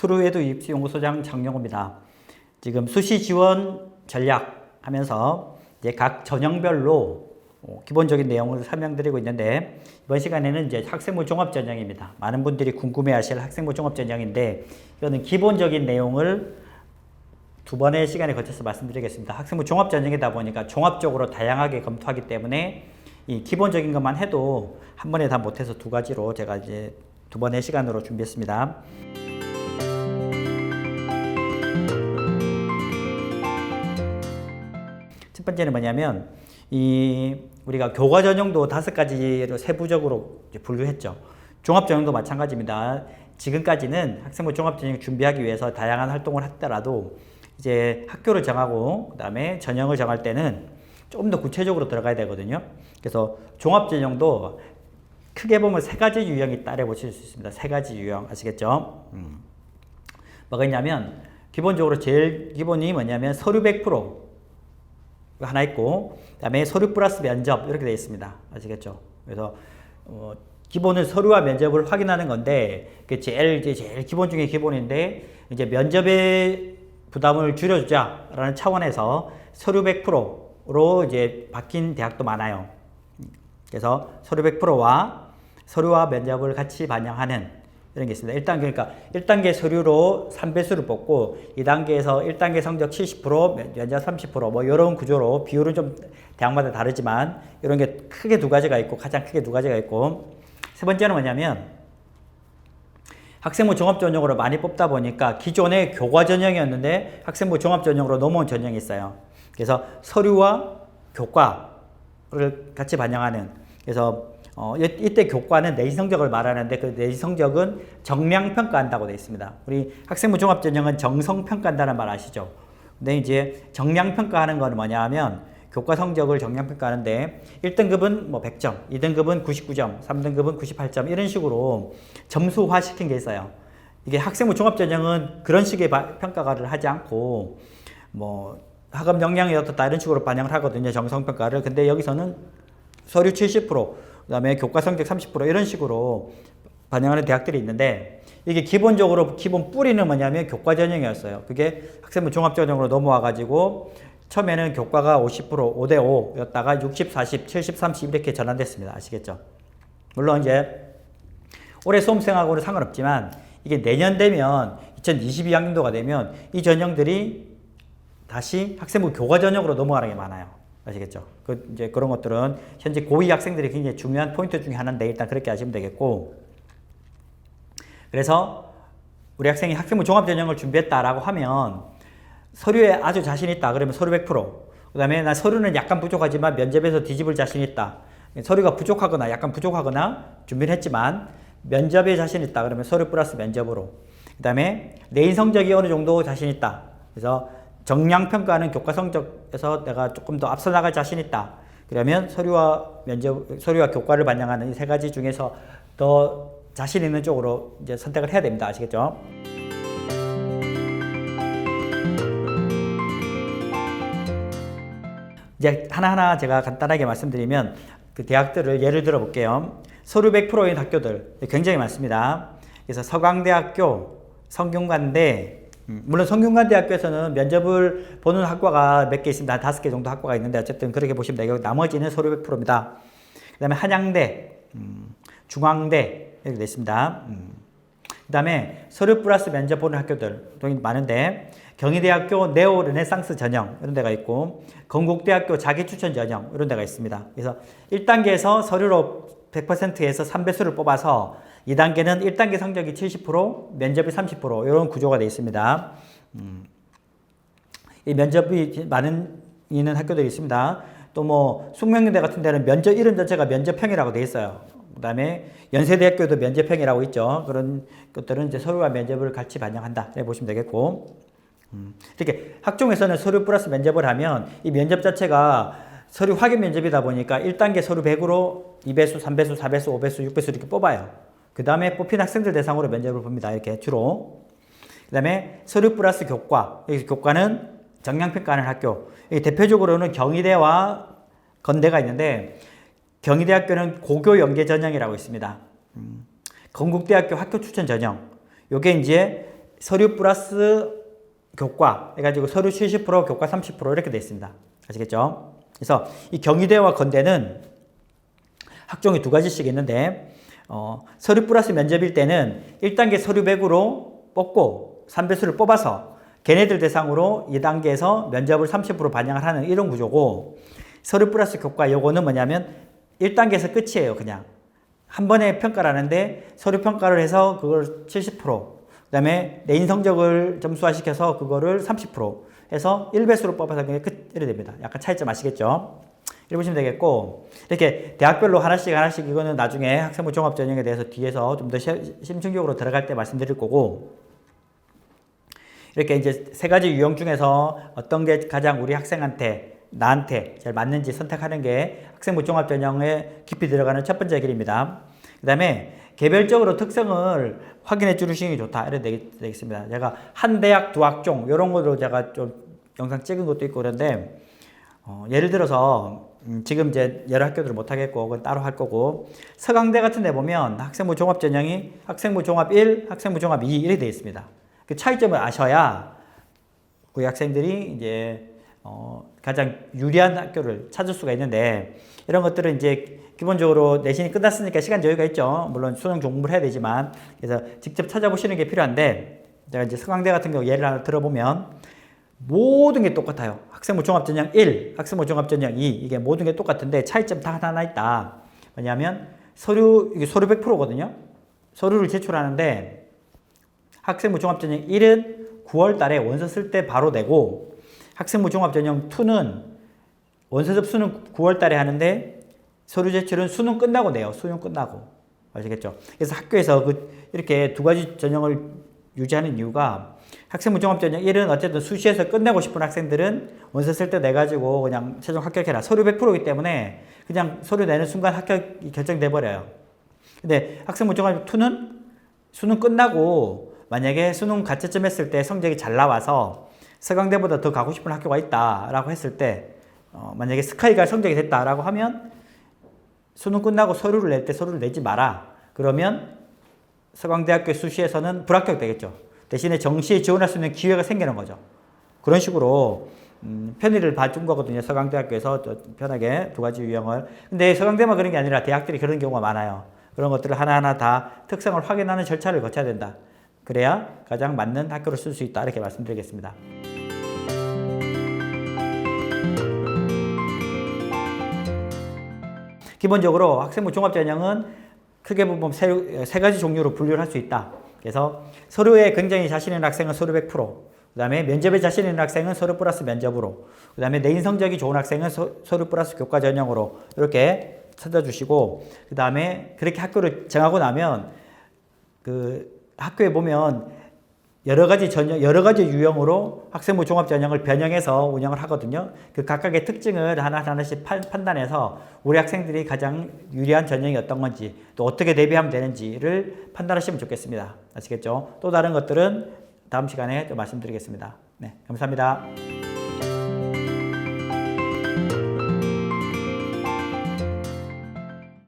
트루에드 입시 연구소장 장영호입니다. 지금 수시 지원 전략 하면서 이제 각 전형별로 어, 기본적인 내용을 설명드리고 있는데 이번 시간에는 이제 학생부 종합 전형입니다. 많은 분들이 궁금해하실 학생부 종합 전형인데 이거는 기본적인 내용을 두 번의 시간에 거쳐서 말씀드리겠습니다. 학생부 종합 전형이다 보니까 종합적으로 다양하게 검토하기 때문에 이 기본적인 것만 해도 한 번에 다 못해서 두 가지로 제가 이제 두 번의 시간으로 준비했습니다. 번째는 뭐냐면 이 우리가 교과 전형도 다섯 가지로 세부적으로 분류했죠. 종합 전형도 마찬가지입니다. 지금까지는 학생부 종합 전형 준비하기 위해서 다양한 활동을 했더라도 이제 학교를 정하고 그다음에 전형을 정할 때는 좀더 구체적으로 들어가야 되거든요. 그래서 종합 전형도 크게 보면 세 가지 유형이 따라 보실 수 있습니다. 세 가지 유형 아시겠죠? 음. 뭐가 있냐면 기본적으로 제일 기본이 뭐냐면 서류 100% 하나 있고 그다음에 서류 플러스 면접 이렇게 되어 있습니다. 아시겠죠? 그래서 어, 기본은 서류와 면접을 확인하는 건데 그 제일 이제 제일 기본 중에 기본인데 이제 면접의 부담을 줄여주자라는 차원에서 서류 100%로 이제 바뀐 대학도 많아요. 그래서 서류 100%와 서류와 면접을 같이 반영하는 이런 게 있습니다. 1단계, 그러니까 1단계 서류로 3배수를 뽑고 2단계에서 1단계 성적 70%, 면접 30%뭐 이런 구조로 비율은 좀 대학마다 다르지만 이런 게 크게 두 가지가 있고 가장 크게 두 가지가 있고 세 번째는 뭐냐면 학생부 종합 전형으로 많이 뽑다 보니까 기존의 교과 전형이었는데 학생부 종합 전형으로 넘어온 전형이 있어요. 그래서 서류와 교과를 같이 반영하는 그래서 어, 이- 이때 교과는 내신 성적을 말하는데 그 내신 성적은 정량 평가한다고 되어 있습니다. 우리 학생부 종합 전형은 정성 평가한다는 말 아시죠? 근데 이제 정량 평가하는 건 뭐냐면 교과 성적을 정량 평가하는데 1등급은 뭐 100점, 2등급은 99점, 3등급은 98점 이런 식으로 점수화 시킨 게 있어요. 이게 학생부 종합 전형은 그런 식의 바- 평가를 하지 않고 뭐 학업 역량이 어떻다 이런 식으로 반영을 하거든요. 정성 평가를. 근데 여기서는 서류 70%, 그 다음에 교과 성적 30% 이런 식으로 반영하는 대학들이 있는데 이게 기본적으로 기본 뿌리는 뭐냐면 교과 전형이었어요. 그게 학생부 종합 전형으로 넘어와 가지고 처음에는 교과가 50% 5대 5였다가 60, 40, 70, 30 이렇게 전환됐습니다. 아시겠죠? 물론 이제 올해 수험생하고는 상관없지만 이게 내년 되면 2022학년도가 되면 이 전형들이 다시 학생부 교과 전형으로 넘어가는 게 많아요. 아시겠죠? 그 이제 그런 것들은 현재 고2 학생들이 굉장히 중요한 포인트 중에 하나인데 일단 그렇게 하시면 되겠고. 그래서 우리 학생이 학생부 종합 전형을 준비했다라고 하면 서류에 아주 자신 있다. 그러면 서류 100%. 그 다음에 나 서류는 약간 부족하지만 면접에서 뒤집을 자신 있다. 서류가 부족하거나 약간 부족하거나 준비를 했지만 면접에 자신 있다. 그러면 서류 플러스 면접으로. 그 다음에 내 인 성적이 어느 정도 자신 있다. 그래서 정량 평가하는 교과 성적에서 내가 조금 더 앞서 나갈 자신 있다. 그러면 서류와 면접, 서류와 교과를 반영하는 이 세 가지 중에서 더 자신 있는 쪽으로 이제 선택을 해야 됩니다. 아시겠죠? 이제 하나하나 제가 간단하게 말씀드리면 그 대학들을 예를 들어 볼게요. 서류 100%인 학교들 굉장히 많습니다. 그래서 서강대학교, 성균관대, 음, 물론 성균관대학교에서는 면접을 보는 학과가 몇 개 있습니다. 한 다섯 개 정도 학과가 있는데 어쨌든 그렇게 보시면 되고 나머지는 서류 100%입니다. 그 다음에 한양대, 음, 중앙대 이렇게 되어 있습니다. 음. 그 다음에 서류 플러스 면접 보는 학교들 또 많은데 경희대학교 네오 르네상스 전형 이런 데가 있고 건국대학교 자기 추천 전형 이런 데가 있습니다. 그래서 1단계에서 서류로 100%에서 3배수를 뽑아서 2단계는 1단계 성적이 70% 면접이 30% 이런 구조가 되어 있습니다. 음. 이 면접이 많은 있는 학교들이 있습니다. 또 뭐 숙명여대 같은 데는 면접 이름 자체가 면접형이라고 되어 있어요. 그다음에 연세대학교도 면접형이라고 있죠. 그런 것들은 이제 서류와 면접을 같이 반영한다. 이렇게 보시면 되겠고. 음, 이렇게 학종에서는 서류 플러스 면접을 하면 이 면접 자체가 서류 확인 면접이다 보니까 1단계 서류 100으로 2배수, 3배수, 4배수, 5배수, 6배수 이렇게 뽑아요. 그 다음에 뽑힌 학생들 대상으로 면접을 봅니다. 이렇게 주로. 그 다음에 서류 플러스 교과. 여기 교과는 정량평가하는 학교. 대표적으로는 경희대와 건대가 있는데 경희대학교는 고교 연계 전형이라고 있습니다. 음, 건국대학교 학교 추천 전형. 요게 이제 서류 플러스 교과 해가지고 서류 70% 교과 30% 이렇게 돼 있습니다. 아시겠죠? 그래서 이 경희대와 건대는 학종이 두 가지씩 있는데 어, 서류 플러스 면접일 때는 1단계 서류 100으로 뽑고 3배수를 뽑아서 걔네들 대상으로 2단계에서 면접을 30% 반영을 하는 이런 구조고 서류 플러스 교과 요거는 뭐냐면 1단계에서 끝이에요 그냥 한 번에 평가를 하는데 서류 평가를 해서 그걸 70% 그 다음에 내인 성적을 점수화시켜서 그거를 30% 해서 1배수로 뽑아서 그냥 끝 이래 됩니다. 약간 차이점 아시겠죠? 보시면 되겠고 이렇게 대학별로 하나씩 하나씩 이거는 나중에 학생부 종합 전형에 대해서 뒤에서 좀 더 심층적으로 들어갈 때 말씀드릴 거고 이렇게 이제 세 가지 유형 중에서 어떤 게 가장 우리 학생한테 나한테 잘 맞는지 선택하는 게 학생부 종합 전형에 깊이 들어가는 첫 번째 길입니다. 그 다음에 개별적으로 특성을 확인해 주시는 게 좋다. 이래 되겠습니다. 제가 한 대학 두 학종 이런 거로 제가 좀 영상 찍은 것도 있고 그런데 어, 예를 들어서 음, 지금 이제 여러 학교들을 못 하겠고 그건 따로 할 거고 서강대 같은 데 보면 학생부 종합 전형이 학생부 종합 1, 학생부 종합 2 이렇게 되어 있습니다. 그 차이점을 아셔야 우리 학생들이 이제 어, 가장 유리한 학교를 찾을 수가 있는데 이런 것들은 이제 기본적으로 내신이 끝났으니까 시간 여유가 있죠. 물론 수능 공부를 해야 되지만 그래서 직접 찾아보시는 게 필요한데 제가 이제 서강대 같은 경우 예를 하나 들어보면 모든 게 똑같아요. 학생부 종합전형 1, 학생부 종합전형 2 이게 모든 게 똑같은데 차이점 다 하나 있다. 뭐냐면 서류 이게 서류 100%거든요. 서류를 제출하는데 학생부 종합전형 1은 9월 달에 원서 쓸 때 바로 내고 학생부 종합전형 2는 원서 접수는 9월 달에 하는데 서류 제출은 수능 끝나고 내요. 수능 끝나고. 아시겠죠? 그래서 학교에서 그 이렇게 두 가지 전형을 유지하는 이유가 학생부 종합 전형 1은 어쨌든 수시에서 끝내고 싶은 학생들은 원서 쓸 때 내가지고 그냥 최종 합격해라. 서류 100%이기 때문에 그냥 서류 내는 순간 합격이 결정돼 버려요. 근데 학생부 종합 2는 수능 끝나고 만약에 수능 가채점 했을 때 성적이 잘 나와서 서강대보다 더 가고 싶은 학교가 있다라고 했을 때 어, 만약에 스카이가 성적이 됐다라고 하면 수능 끝나고 서류를 낼 때 서류를 내지 마라. 그러면 서강대학교 수시에서는 불합격 되겠죠. 대신에 정시에 지원할 수 있는 기회가 생기는 거죠. 그런 식으로 음, 편의를 봐준 거거든요. 서강대학교에서 편하게 두 가지 유형을. 근데 서강대만 그런 게 아니라 대학들이 그런 경우가 많아요. 그런 것들을 하나하나 다 특성을 확인하는 절차를 거쳐야 된다. 그래야 가장 맞는 학교를 쓸 수 있다. 이렇게 말씀드리겠습니다. 기본적으로 학생부 종합전형은 크게 보면 세, 세 가지 종류로 분류를 할 수 있다. 그래서 서류에 굉장히 자신 있는 학생은 서류 100%, 그 다음에 면접에 자신 있는 학생은 서류 플러스 면접으로, 그 다음에 내인 성적이 좋은 학생은 서, 류 플러스 교과 전형으로 이렇게 찾아주시고, 그 다음에 그렇게 학교를 정하고 나면 그 학교에 보면 여러 가지 전형, 여러 가지 유형으로 학생부 종합 전형을 변형해서 운영을 하거든요. 그 각각의 특징을 하나 하나씩 판단해서 우리 학생들이 가장 유리한 전형이 어떤 건지 또 어떻게 대비하면 되는지를 판단하시면 좋겠습니다. 아시겠죠? 또 다른 것들은 다음 시간에 또 말씀드리겠습니다. 네, 감사합니다.